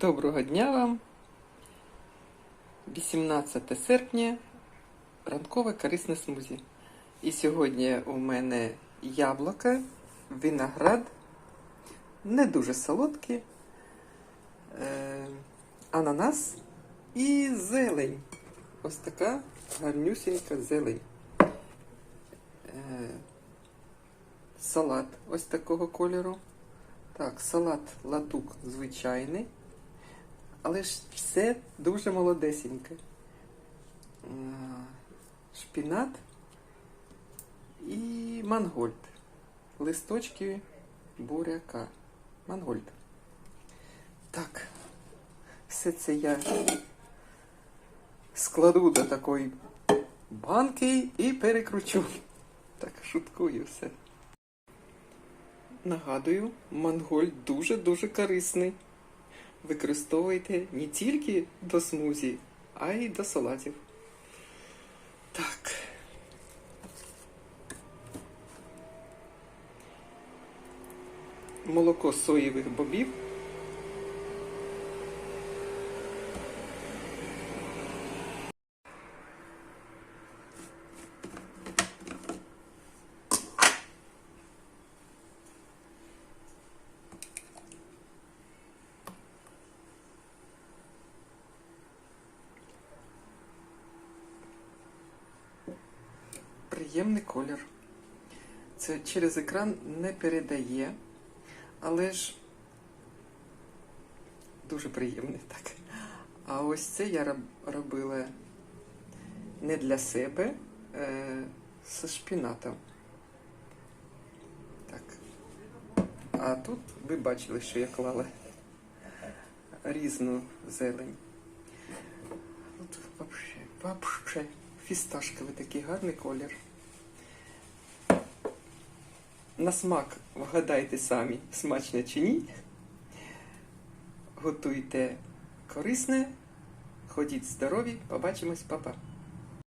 Доброго дня вам. 18 серпня. Ранкове корисне смузі. І сьогодні у мене яблука, виноград, не дуже солодкі, е, ананас і зелень. Ось така гарнюсінька зелень. Е, салат ось такого кольору. Так, салат латук звичайний, але ж все дуже молодесеньке. Е, Шпінат і мангольд. Листочки буряка. Мангольд. Так, все це я складу до такої банки і перекручу. Так, шуткую все. Нагадую, мангольд дуже-дуже корисний. Використовуйте не тільки до смузі, а й до салатів. Так. Молоко соєвих бобів. Приємний колір. Це через екран не передає, але ж дуже приємний так. А ось це я робила не для себе, е, з шпінатом. Так. А тут ви бачили, що я клала різну зелень. От вообще, вообще фісташковий такий гарний колір. На смак вгадайте самі, смачно чи ні. Готуйте корисне, ходіть здорові, побачимось, па-па.